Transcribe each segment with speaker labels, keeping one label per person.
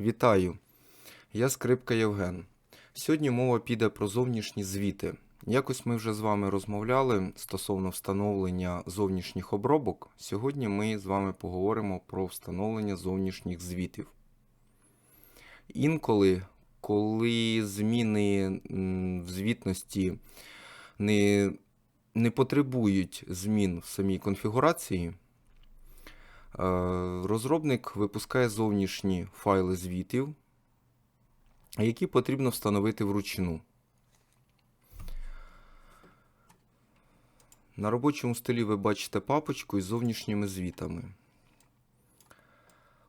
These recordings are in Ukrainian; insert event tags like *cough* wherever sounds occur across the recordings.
Speaker 1: Вітаю! Я Скрипка Євген. Сьогодні мова піде про зовнішні звіти. Якось ми вже з вами розмовляли стосовно встановлення зовнішніх обробок. Сьогодні ми з вами поговоримо про встановлення зовнішніх звітів. Інколи, коли зміни в звітності не, не потребують змін в самій конфігурації, Розробник випускає зовнішні файли звітів, які потрібно встановити вручну. На робочому столі ви бачите папочку із зовнішніми звітами.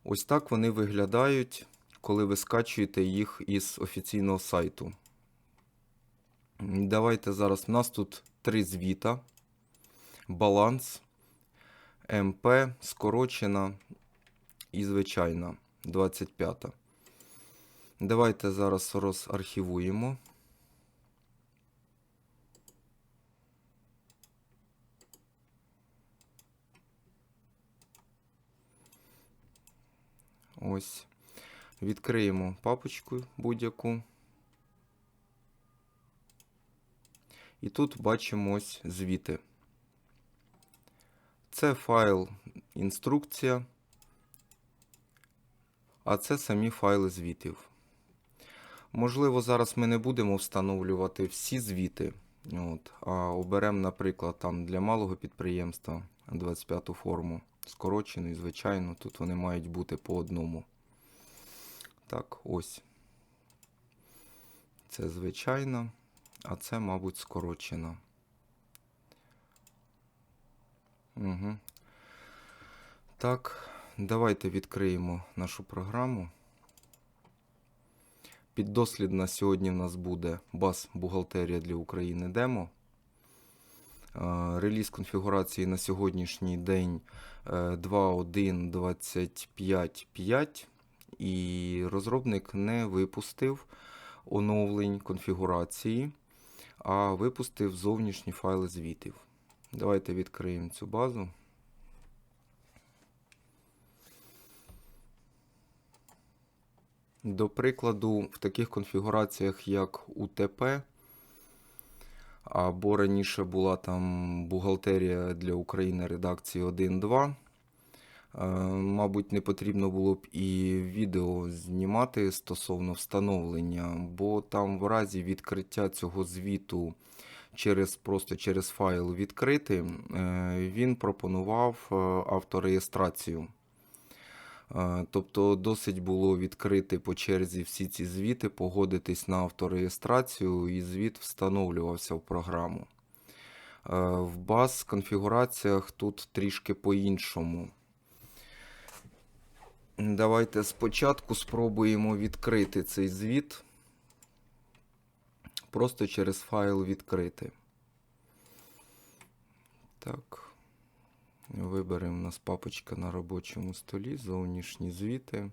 Speaker 1: Ось так вони виглядають, коли ви скачуєте їх із офіційного сайту. Давайте зараз. У нас тут три звіта. Баланс. МП скорочена і звичайна 25. Давайте зараз розархівуємо. Ось. Відкриємо папочку будь-яку. І тут бачимо ось звіти. Це файл інструкція, а це самі файли звітів. Можливо, зараз ми не будемо встановлювати всі звіти, от, а оберемо, наприклад, там для малого підприємства 25-ту форму, скорочену і звичайно, тут вони мають бути по одному. Так, ось. Це звичайна, а це, мабуть, скорочена. Угу. Так, давайте відкриємо нашу програму. Піддослідна сьогодні в нас буде баз бухгалтерія для України демо. Е, Реліз конфігурації на сьогоднішній день е, 2.1.25.5 і розробник не випустив оновлень конфігурації, а випустив зовнішні файли звітів. Давайте відкриємо цю базу. До прикладу, в таких конфігураціях, як УТП, або раніше була там бухгалтерія для України редакції 1.2. е, Мабуть, не потрібно було б і відео знімати стосовно встановлення, бо там в разі відкриття цього звіту через просто через файл відкрити, е, він пропонував е, автореєстрацію. Е, Тобто досить було відкрити по черзі всі ці звіти, погодитись на автореєстрацію, і звіт встановлювався в програму. В баз конфігураціях тут трішки по-іншому. Давайте спочатку спробуємо відкрити цей звіт. Просто через файл відкрити. Так. Виберемо у нас папочка на робочому столі, зовнішні звіти.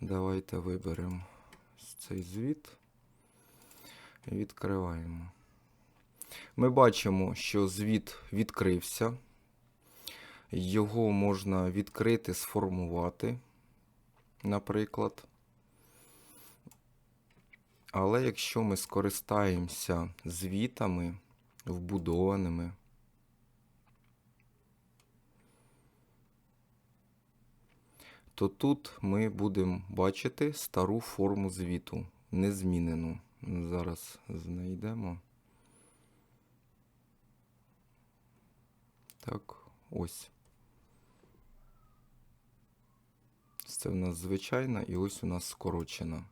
Speaker 1: Давайте виберемо цей звіт і відкриваємо. Ми бачимо, що звіт відкрився. Його можна відкрити, сформувати, наприклад. Але якщо ми скористаємося звітами вбудованими, то тут ми будемо бачити стару форму звіту, незмінену. Зараз знайдемо. Так, ось. Це в нас звичайна і ось у нас скорочена.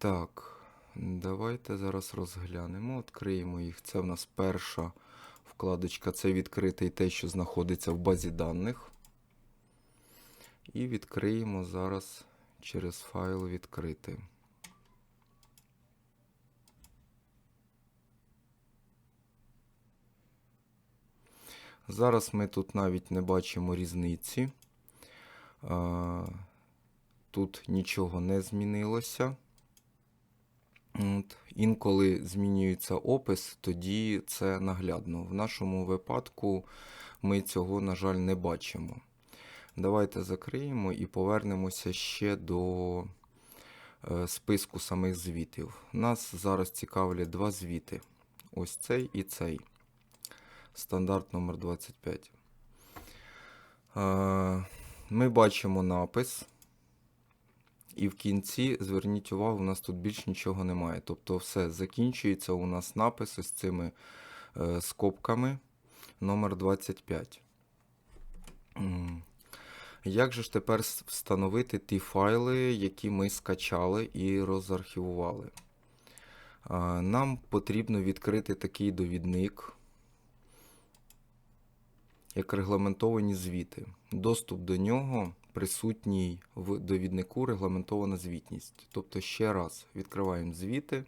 Speaker 1: Так, давайте зараз розглянемо. Відкриємо їх. Це в нас перша вкладочка. Це відкритий те, що знаходиться в базі даних. І відкриємо зараз через файл відкрити. Зараз ми тут навіть не бачимо різниці. Тут нічого не змінилося. От. Інколи змінюється опис, тоді це наглядно. В нашому випадку ми цього, на жаль, не бачимо. Давайте закриємо і повернемося ще до е, списку самих звітів. Нас зараз цікавлять два звіти: ось цей і цей. Стандарт номер 25. Е, Ми бачимо напис. І в кінці, зверніть увагу, у нас тут більш нічого немає. Тобто все закінчується у нас напис ось цими е, скобками номер 25. Як же ж тепер встановити ті файли, які ми скачали і розархівували? А, Нам потрібно відкрити такий довідник, як регламентовані звіти. Доступ до нього присутній в довіднику регламентована звітність. Тобто, ще раз відкриваємо звіти,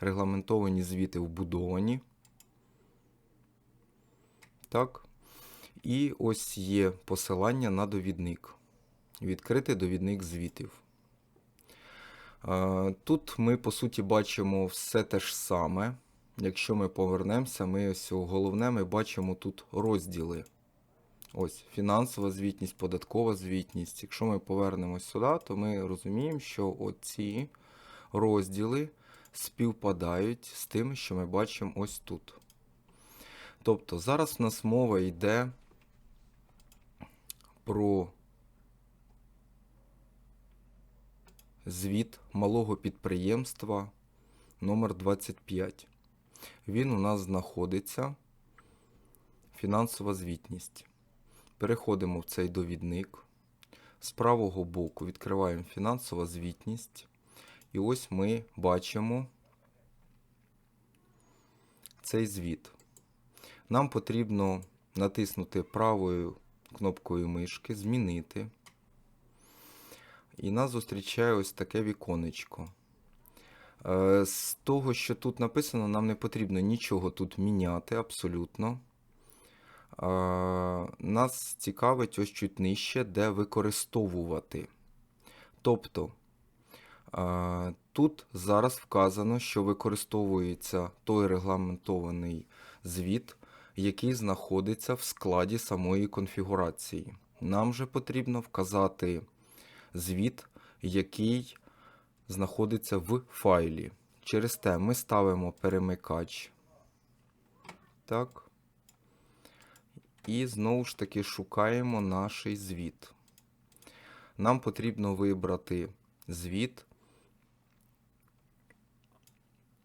Speaker 1: регламентовані звіти вбудовані. Так. І ось є посилання на довідник. Відкрити довідник звітів. Тут ми, по суті, бачимо все те ж саме. Якщо ми повернемося, ми ось головне ми бачимо тут розділи. Ось фінансова звітність, податкова звітність. Якщо ми повернемось сюди, то ми розуміємо, що оці розділи співпадають з тим, що ми бачимо ось тут. Тобто зараз в нас мова йде про звіт малого підприємства номер 25. Він у нас знаходиться фінансова звітність. Переходимо в цей довідник. З правого боку відкриваємо фінансова звітність. І ось ми бачимо цей звіт. Нам потрібно натиснути правою кнопкою мишки, змінити. І нас зустрічає ось таке віконечко. Е, З того, що тут написано, нам не потрібно нічого тут міняти абсолютно. Е, Нас цікавить ось чуть нижче, де використовувати. Тобто, е, тут зараз вказано, що використовується той регламентований звіт, який знаходиться в складі самої конфігурації. Нам же потрібно вказати звіт, який знаходиться в файлі. Через те ми ставимо перемикач. Так. І знову ж таки шукаємо наш звіт. Нам потрібно вибрати звіт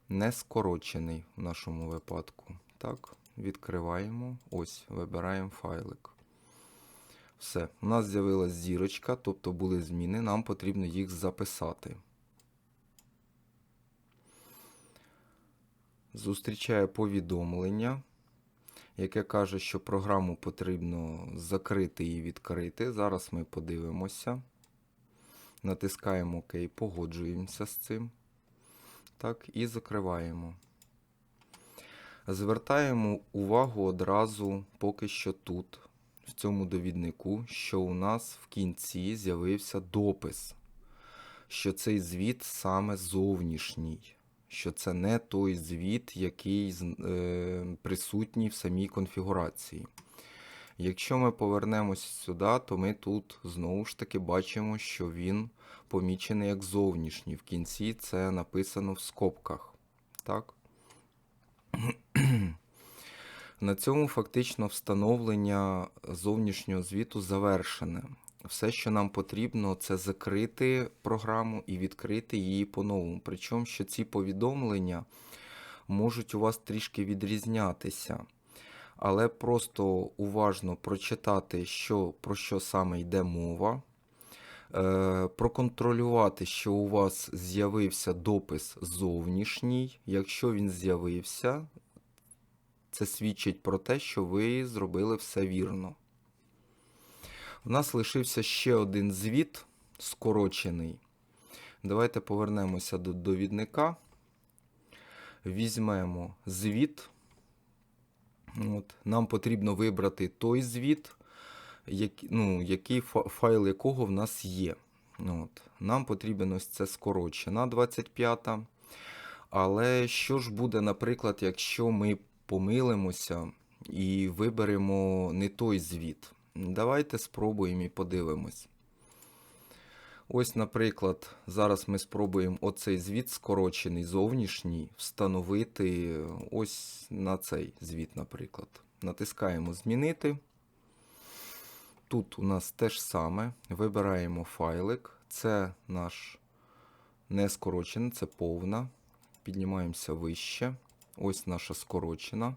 Speaker 1: не скорочений в нашому випадку. Так, відкриваємо. Ось, вибираємо файлик. Все, у нас з'явилась зірочка, тобто були зміни, нам потрібно їх записати. Зустрічає повідомлення, яке каже, що програму потрібно закрити і відкрити. Зараз ми подивимося. Натискаємо ОК, погоджуємося з цим. Так, і закриваємо. Звертаємо увагу одразу поки що тут, в цьому довіднику, що у нас в кінці з'явився допис, що цей звіт саме зовнішній, що це не той звіт, який е, присутній в самій конфігурації. Якщо ми повернемось сюди, то ми тут знову ж таки бачимо, що він помічений як зовнішній. В кінці це написано в скобках. Так? *clears throat* На цьому фактично встановлення зовнішнього звіту завершене. Все, що нам потрібно, це закрити програму і відкрити її по-новому. Причому, що ці повідомлення можуть у вас трішки відрізнятися. Але просто уважно прочитати, що, про що саме йде мова, е, проконтролювати, що у вас з'явився допис зовнішній. Якщо він з'явився, це свідчить про те, що ви зробили все вірно. У нас лишився ще один звіт скорочений. Давайте повернемося до довідника. Візьмемо звіт. От. Нам потрібно вибрати той звіт, який, ну, який файл якого в нас є. От. Нам потрібен ось це скорочена 25. Але що ж буде, наприклад, якщо ми помилимося і виберемо не той звіт? Давайте спробуємо і подивимось. Ось, наприклад, зараз ми спробуємо оцей звіт, скорочений зовнішній, встановити ось на цей звіт, наприклад. Натискаємо Змінити. Тут у нас те ж саме. Вибираємо файлик. Це наш не скорочений, це повна. Піднімаємося вище. Ось наша скорочена.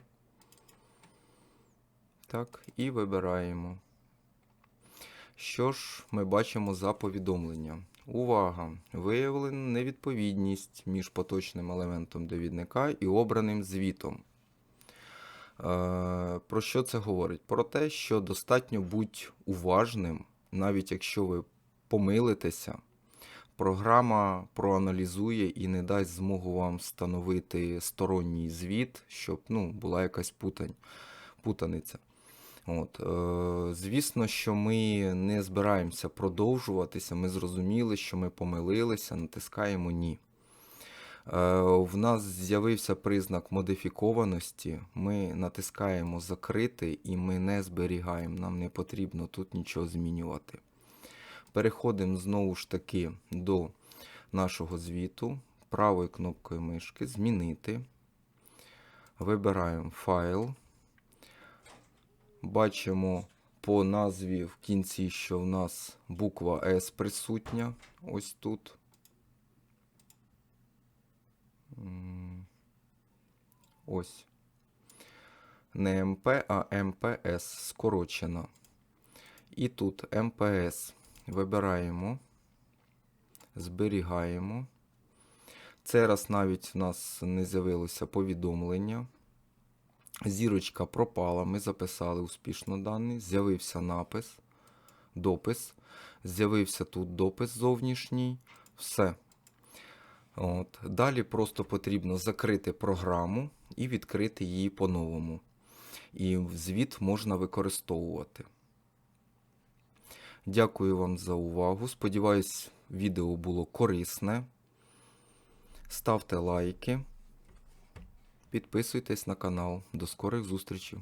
Speaker 1: Так, і вибираємо. Що ж ми бачимо за повідомлення? Увага! Виявлена невідповідність між поточним елементом довідника і обраним звітом. Е, Про що це говорить? Про те, що достатньо бути уважним, навіть якщо ви помилитеся, програма проаналізує і не дасть змогу вам встановити сторонній звіт, щоб ну, була якась путань, путаниця. От, е, звісно, що ми не збираємося продовжуватися. Ми зрозуміли, що ми помилилися, натискаємо ні. Е, в нас з'явився признак модифікованості. Ми натискаємо закрити і ми не зберігаємо. Нам не потрібно тут нічого змінювати. Переходимо знову ж таки до нашого звіту. Правою кнопкою мишки Змінити. Вибираємо файл. Бачимо по назві в кінці, що в нас буква S присутня. Ось тут. Ось. Не МП, а МПС скорочено. І тут МПС. Вибираємо, зберігаємо. Це раз навіть у нас не з'явилося повідомлення. Зірочка пропала, ми записали успішно даний, з'явився напис, допис, з'явився тут допис зовнішній, все. От. Далі просто потрібно закрити програму і відкрити її по-новому. І звіт можна використовувати. Дякую вам за увагу. Сподіваюсь, відео було корисне. Ставте лайки. Підписуйтесь на канал. До скорих зустрічей!